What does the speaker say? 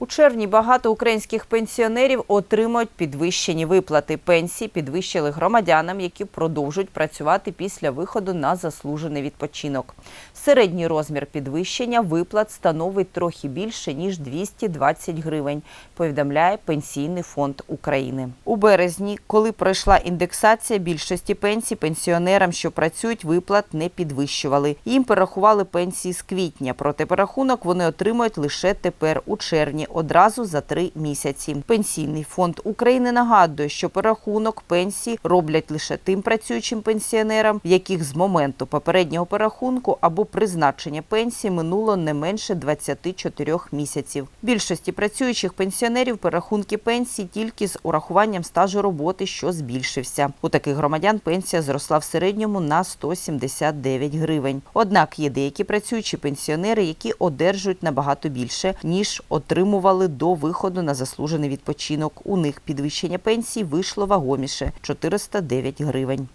У червні багато українських пенсіонерів отримають підвищені виплати. Пенсії підвищили громадянам, які продовжують працювати після виходу на заслужений відпочинок. Середній розмір підвищення виплат становить трохи більше ніж 220 гривень. Повідомляє Пенсійний фонд України. У березні, коли пройшла індексація, більшості пенсій пенсіонерам, що працюють, виплат не підвищували. Їм перерахували пенсії з квітня. Проте перерахунок вони отримують лише тепер у червні, одразу за три місяці. Пенсійний фонд України нагадує, що перерахунок пенсії роблять лише тим працюючим пенсіонерам, в яких з моменту попереднього перерахунку або призначення пенсії минуло не менше 24 місяців. Більшості працюючих пенсіонерів перерахунки пенсії тільки з урахуванням стажу роботи, що збільшився. У таких громадян пенсія зросла в середньому на 179 гривень. Однак є деякі працюючі пенсіонери, які одержують набагато більше ніж отримували до виходу на заслужений відпочинок. У них підвищення пенсії вийшло вагоміше 409 гривень.